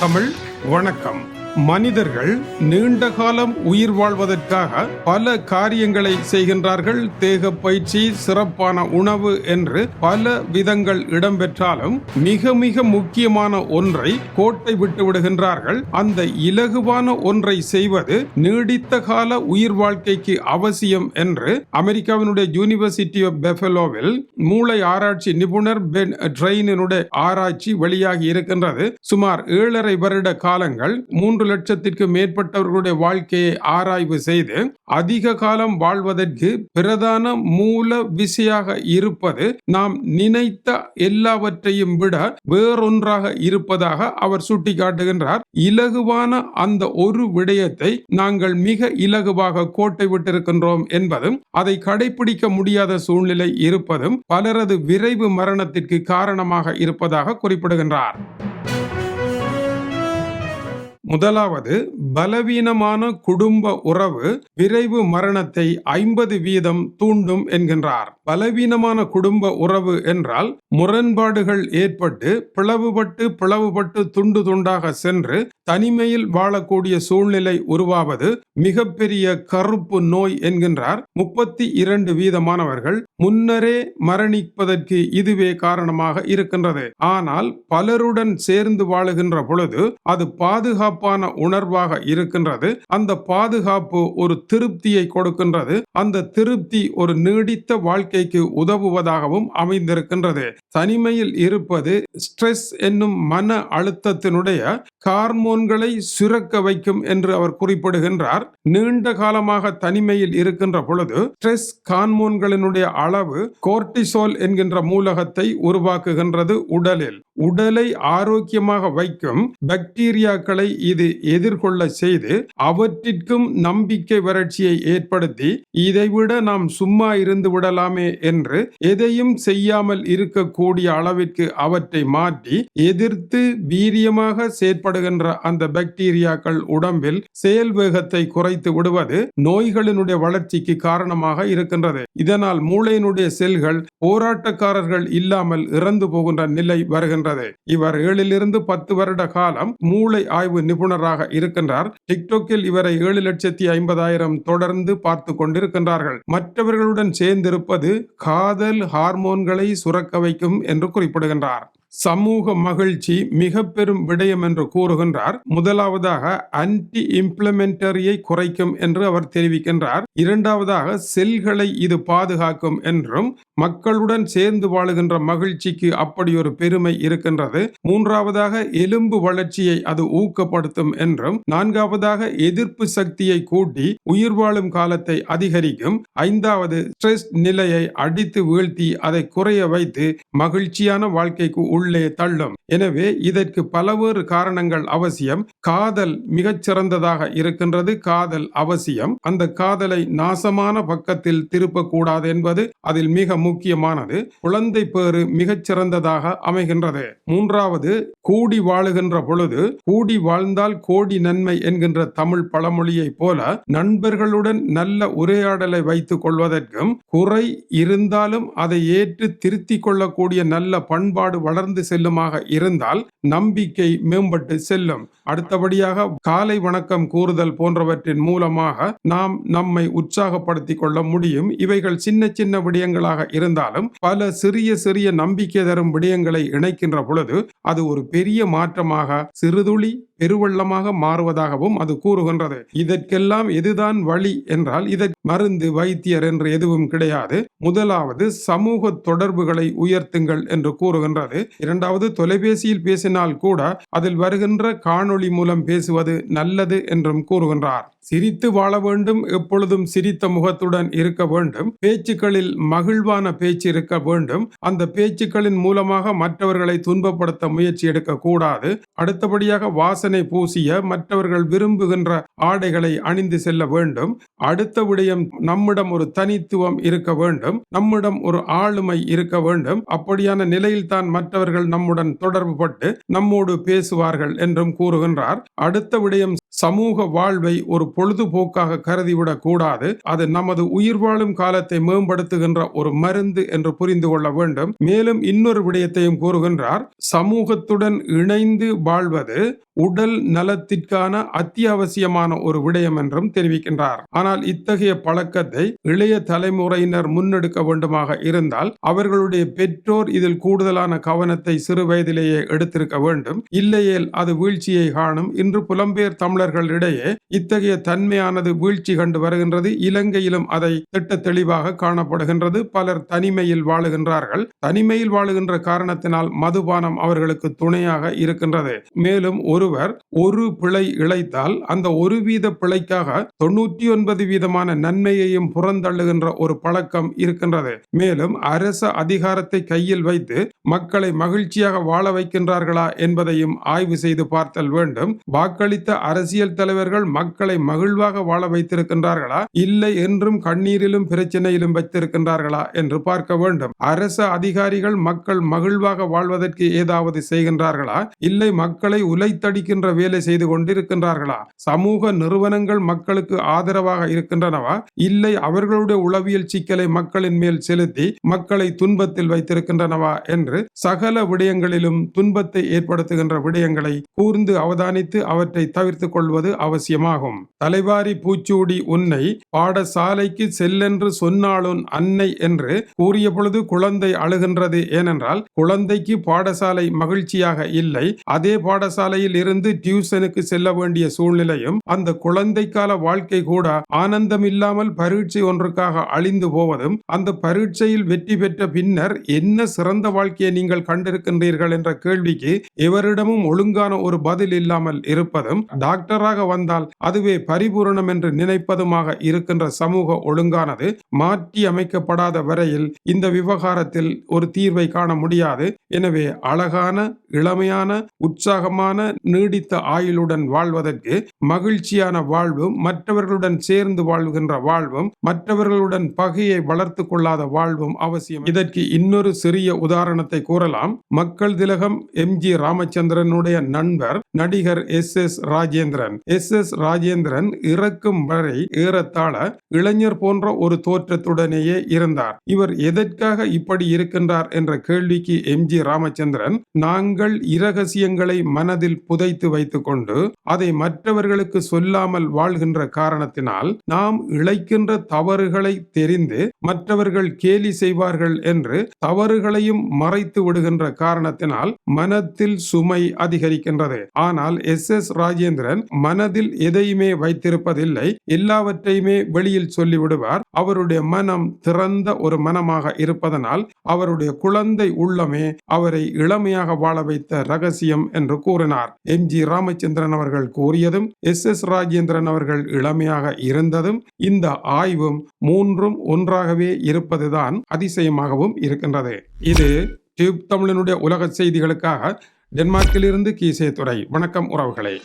தமிழ் வணக்கம். மனிதர்கள் நீண்ட காலம் உயிர் வாழ்வதற்காக பல காரியங்களை செய்கின்றார்கள். தேக பயிற்சி சிறப்பான உணவு என்று பல விதங்கள் இடம்பெற்றாலும் மிக மிக முக்கியமான ஒன்றை கோட்டை விட்டு விடுகின்றார்கள். அந்த இலகுவான ஒன்றை செய்வது நீடித்த கால உயிர் வாழ்க்கைக்கு அவசியம் என்று அமெரிக்காவினுடைய யூனிவர்சிட்டி ஆஃப் பெஃபலோவில் மூளை ஆராய்ச்சி நிபுணர் பென் ட்ரெயினுடைய ஆராய்ச்சி வெளியாகி இருக்கின்றது. சுமார் ஏழரை வருட காலங்கள் மூன்று லட்சத்திற்கு மேற்பட்டவர்களுடைய வாழ்க்கையை ஆராய்வு செய்து அதிக காலம் வாழ்வதற்கு பிரதான மூல விசையாக இருப்பது நாம் நினைத்த எல்லாவற்றையும் விட வேறொன்றாக இருப்பதாக அவர் சுட்டிக்காட்டுகின்றார். இலகுவான அந்த ஒரு விடயத்தை நாங்கள் மிக இலகுவாக கோட்டை விட்டிருக்கின்றோம் என்பதும் அதை கடைபிடிக்க முடியாத சூழ்நிலை இருப்பதும் பலரது விரைவு மரணத்திற்கு காரணமாக இருப்பதாக குறிப்பிடுகின்றார். முதலாவது பலவீனமான குடும்ப உறவு விரைவு மரணத்தை ஐம்பது வீதம் தூண்டும் என்கின்றார். பலவீனமான குடும்ப உறவு என்றால் முரண்பாடுகள் ஏற்பட்டு பிளவுபட்டு பிளவுபட்டு துண்டு துண்டாக சென்று தனிமையில் வாழக்கூடிய சூழ்நிலை உருவாவது மிகப்பெரிய கருப்பு நோய் என்கின்றார். முப்பத்தி இரண்டு வீதமானவர்கள் முன்னரே மரணிப்பதற்கு இதுவே காரணமாக இருக்கின்றது. ஆனால் பலருடன் சேர்ந்து வாழுகின்ற பொழுது அது பாதுகாப்பு பாதுகாப்பான உணர்வாக இருக்கின்றது. அந்த பாதுகாப்பு ஒரு திருப்தியை கொடுக்கின்றது. அந்த திருப்தி ஒரு நீடித்த வாழ்க்கைக்கு உதவுவதாகவும் அமைந்திருக்கின்றது. தனிமையில் இருப்பது ஸ்ட்ரெஸ் என்னும் மன அழுத்தத்தினுடைய ஹார்மோன்களை சுரக்க வைக்கும் என்று அவர் குறிப்பிடுகின்றார். நீண்ட காலமாக தனிமையில் இருக்கின்ற பொழுது ஸ்ட்ரெஸ் ஹார்மோன்களினுடைய அளவு கோர்டிசோல் என்கின்ற மூலகத்தை உருவாக்குகின்றது உடலில். உடலை ஆரோக்கியமாக வைக்கும் பாக்டீரியாக்களை இது எதிர்கொள்ள செய்து அவற்றிற்கும் நம்பிக்கை வறட்சியை ஏற்படுத்தி இதைவிட நாம் சும்மா இருந்து விடலாமே என்று எதையும் செய்யாமல் இருக்கக்கூடிய அளவிற்கு அவற்றை மாற்றி எதிர்த்து வீரியமாக செயற்படுகின்ற அந்த பாக்டீரியாக்கள் உடம்பில் செயல் வேகத்தை குறைத்து விடுவது நோய்களினுடைய வளர்ச்சிக்கு காரணமாக இருக்கின்றது. இதனால் மூளையினுடைய செல்கள் போராட்டக்காரர்கள் இல்லாமல் இறந்து போகின்ற நிலை வருகின்றது. இவர் ஏழிலிருந்து பத்து வருட காலம் மூளை ஆய்வு நிபுணராக இருக்கின்றார். டிக்டோக்கில் இவரை ஏழு லட்சத்தி ஐம்பதாயிரம் தொடர்ந்து பார்த்து கொண்டிருக்கின்றார்கள். மற்றவர்களுடன் சேர்ந்திருப்பது காதல் ஹார்மோன்களை சுரக்க வைக்கும் என்று குறிப்பிடுகின்றார். சமூக மகிழ்ச்சி மிக பெரும் விடயம் என்று கூறுகின்றார். முதலாவதாக அன்டி இம்ப்ளிமெண்டரியை குறைக்கும் என்று அவர் தெரிவிக்கின்றார். இரண்டாவதாக செல்களை இது பாதுகாக்கும் என்றும் மக்களுடன் சேர்ந்து வாழுகின்ற மகிழ்ச்சிக்கு அப்படி ஒரு பெருமை இருக்கின்றது. மூன்றாவதாக எலும்பு வளர்ச்சியை அது ஊக்கப்படுத்தும் என்றும் நான்காவதாக எதிர்ப்பு சக்தியை கூட்டி உயிர் வாழும் காலத்தை அதிகரிக்கும். ஐந்தாவது ஸ்ட்ரெஸ் நிலையை அடித்து வீழ்த்தி அதை குறைய வைத்து மகிழ்ச்சியான வாழ்க்கைக்கு உள்ளே தள்ளும். எனவே இதற்கு பலவேறு காரணங்கள் அவசியம். காதல் மிகச் சிறந்ததாக இருக்கின்றது. காதல் அவசியம். அந்த காதலை நாசமான பக்கத்தில் திருப்பக்கூடாது என்பது அதில் மிக முக்கியமானது. குழந்தை பேறு மிகச் சிறந்ததாக அமைகின்றது. மூன்றாவது கூடி வாழுகின்ற பொழுது கூடி வாழ்ந்தால் கோடி நன்மை என்கின்ற தமிழ் பழமொழியை போல நண்பர்களுடன் நல்ல உரையாடலை வைத்துக் கொள்வதற்கும் குறை இருந்தாலும் அதை ஏற்று திருத்திக் கொள்ளக்கூடிய நல்ல பண்பாடு வளர்ந்து செல்லுமாக இருந்தால் நம்பிக்கை மேம்பட்டு செல்லும். அடுத்தபடியாக காலை வணக்கம் கூறுதல் போன்றவற்றின் மூலமாக நாம் நம்மை உற்சாகப்படுத்திக் கொள்ள முடியும். இவைகள் சின்ன சின்ன விடயங்களாக இருந்தாலும் பல சிறிய சிறிய நம்பிக்கை தரும் விடயங்களை இணைக்கின்ற பொழுது அது ஒரு பெரிய மாற்றமாக சிறுதுளி பெருவெள்ளமாக மாறுவதாகவும் அது கூறுகின்றது. இதற்கெல்லாம் எதுதான் வழி என்றால் இதற்கு மருந்து வைத்தியர் என்று எதுவும் கிடையாது. முதலாவது சமூக தொடர்புகளை உயர்த்துங்கள் என்று கூறுகின்றது. இரண்டாவது தொலைபேசியில் பேசினால் கூட அதில் வருகின்ற காணொளி மூலம் பேசுவது நல்லது என்றும் கூறுகின்றார். சிரித்து வாழ வேண்டும் எப்பொழுதும் சிரித்த முகத்துடன் இருக்க வேண்டும். பேச்சுக்களில் மகிழ்வான பேச்சு இருக்க வேண்டும். அந்த பேச்சுக்களின் மூலமாக மற்றவர்களை துன்பப்படுத்த முயற்சி எடுக்க கூடாது அடுத்தபடியாக வாச வாசனை பூசிய மற்றவர்கள் விரும்புகின்ற ஆடைகளை அணிந்து செல்ல வேண்டும். அடுத்த விடயம் நம்மிடம் ஒரு தனித்துவம் இருக்க வேண்டும். நம்மிடம் ஒரு ஆளுமை இருக்க வேண்டும். அப்படியான நிலையில்தான் மற்றவர்கள் நம்முடன் தொடர்பு பட்டு நம்மோடு பேசுவார்கள் என்றும் கூறுகின்றார். அடுத்த விடயம் சமூக வாழ்வை ஒரு பொழுதுபோக்காக கருதிவிடக் கூடாது. அது நமது உயிர் வாழும் காலத்தை மேம்படுத்துகின்ற ஒரு மருந்து என்று புரிந்து கொள்ள வேண்டும். மேலும் இன்னொரு விடயத்தையும் கூறுகின்றார். சமூகத்துடன் இணைந்து வாழ்வது உடல் நலத்திற்கான அத்தியாவசியமான ஒரு விடயம் என்றும் தெரிவிக்கின்றார். ஆனால் இத்தகைய பழக்கத்தை இளைய தலைமுறையினர் முன்னெடுக்க வேண்டுமாக இருந்தால் அவர்களுடைய பெற்றோர் இதில் கூடுதலான கவனத்தை சிறு வயதிலேயே எடுத்திருக்க வேண்டும். இல்லையேல் அது வீழ்ச்சியை காணும். இன்று புலம்பெயர் தமிழர்களிடையே இத்தகைய தன்மையானது வீழ்ச்சி கண்டு வருகின்றது. இலங்கையிலும் அதை திட்ட தெளிவாக காணப்படுகின்றது. பலர் தனிமையில் வாழுகின்றார்கள். தனிமையில் வாழுகின்ற காரணத்தினால் மதுபானம் அவர்களுக்கு துணையாக இருக்கின்றது. மேலும் ஒருவர் ஒரு பிழை இழைத்தால் அந்த ஒரு வீத பிழைக்காக தொண்ணூற்றி ஒன்பது வீதமான நன்மையையும் புறந்தள்ளுகின்ற ஒரு பழக்கம் இருக்கின்றது. மேலும் அரச அதிகாரத்தை கையில் வைத்து மக்களை மகிழ்ச்சியாக வாழ வைக்கின்றார்களா என்பதையும் ஆய்வு செய்து பார்த்தல் வேண்டும். வாக்களித்த அரசியல் தலைவர்கள் மக்களை மகிழ்வாக வாழ வைத்திருக்கின்றார்களா? இல்லை என்றும் கண்ணீரிலும் பிரச்சனையிலும் வைத்திருக்கின்றார்களா என்று பார்க்க வேண்டும். அரச அதிகாரிகள் மக்கள் மகிழ்வாக வாழ்வதற்கு ஏதாவது செய்கின்றார்களா? இல்லை மக்களை உலைத்தடிக்கின்ற வேலை செய்து கொண்டிருக்கின்றார்களா? சமூக நிறுவனங்கள் மக்களுக்கு ஆதரவாக இருக்கின்றனவா? இல்லை அவர்களுடைய உளவியல் சிக்கலை மக்களின் மேல் செலுத்தி மக்களை துன்பத்தில் வைத்திருக்கின்றனவா என்று சகல விடயங்களிலும் துன்பத்தை ஏற்படுத்துகின்ற விடயங்களை கூர்ந்து அவதானித்து அவற்றை தவிர்த்துக் கொள்வது அவசியமாகும். தலைவாரி பூச்சூடி உன்னை பாடசாலைக்கு செல்லென்று சொன்னாலும் அன்னை என்று கூறிய பொழுது குழந்தை அழுகின்றது. ஏனென்றால் குழந்தைக்கு பாடசாலை மகிழ்ச்சியாக இல்லை. அதே பாடசாலையில் இருந்து டியூஷனுக்கு செல்ல வேண்டிய சூழ்நிலையும் அந்த குழந்தைக்கால வாழ்க்கை கூட ஆனந்தம் இல்லாமல் பரீட்சை ஒன்றுக்காக அழிந்து போவதும் அந்த பரீட்சையில் வெற்றி பெற்ற பின்னர் என்ன சிறந்த வாழ்க்கையை நீங்கள் கண்டிருக்கின்றீர்கள் என்ற கேள்விக்கு எவரிடமும் ஒழுங்கான ஒரு பதில் இல்லாமல் இருப்பதும் டாக்டராக வந்தால் அதுவே பரிபூரணம் என்று நினைப்பதுமாக இருக்கின்ற சமூக ஒழுங்கானது மாற்றி அமைக்கப்படாத வரையில் இந்த விவகாரத்தில் ஒரு தீர்வை காண முடியாது. எனவே அழகான இளமையான உற்சாகமான நீடித்த ஆயுளுடன் வாழ்வதற்கு மகிழ்ச்சியான வாழ்வும் மற்றவர்களுடன் சேர்ந்து வாழ்கின்ற வாழ்வும் மற்றவர்களுடன் பகையை வளர்த்து கொள்ளாத வாழ்வும் அவசியம். இதற்கு இன்னொரு சிறிய உதாரணத்தை கூறலாம். மக்கள் திலகம் எம். ஜி. ராமச்சந்திரனுடைய நண்பர் நடிகர் S. S. Rajendran. S. S. Rajendran இறக்கும் வரை ஏறத்தாழ இளைஞர் போன்ற ஒரு தோற்றத்துடனேயே இருந்தார். இவர் எதற்காக இப்படி இருக்கின்றார் என்ற கேள்விக்கு எம். ஜி. ராமச்சந்திரன் நாங்கள் இரகசியங்களை மனதில் புதைத்து வைத்துக் கொண்டு அதை மற்றவர்களுக்கு சொல்லாமல் வாழ்கின்ற காரணத்தினால் நாம் இழைக்கின்ற தவறுகளை தெரிந்து மற்றவர்கள் கேலி செய்வார்கள் என்று தவறுகளையும் மறைத்து விடுகின்ற காரணத்தினால் மனத்தில் சுமை அதிகரிக்கின்றது. ஆனால் எஸ் எஸ் ராஜேந்திரன் மனதில் எதையுமே வைத்திருப்பதில்லை. எல்லாவற்றையுமே வெளியில் சொல்லிவிடுவார். அவருடைய மனம் திறந்த ஒரு மனமாக இருப்பதனால் அவருடைய குழந்தை உள்ளமே அவரை இளமையாக வாழ வைத்த ரகசியம் என்று கூறினார். எம். ஜி. ராமச்சந்திரன் அவர்கள் கூறியதும் எஸ். எஸ். ராஜேந்திரன் அவர்கள் இளமையாக இருந்ததும் இந்த ஆய்வும் மூன்றும் ஒன்றாகவே இருப்பதுதான் அதிசயமாகவும் இருக்கின்றது. இது டியூப் தமிழனுடைய உலக செய்திகளுக்காக டென்மார்க்கிலிருந்து கீசே துறை வணக்கம் உறவுகளே.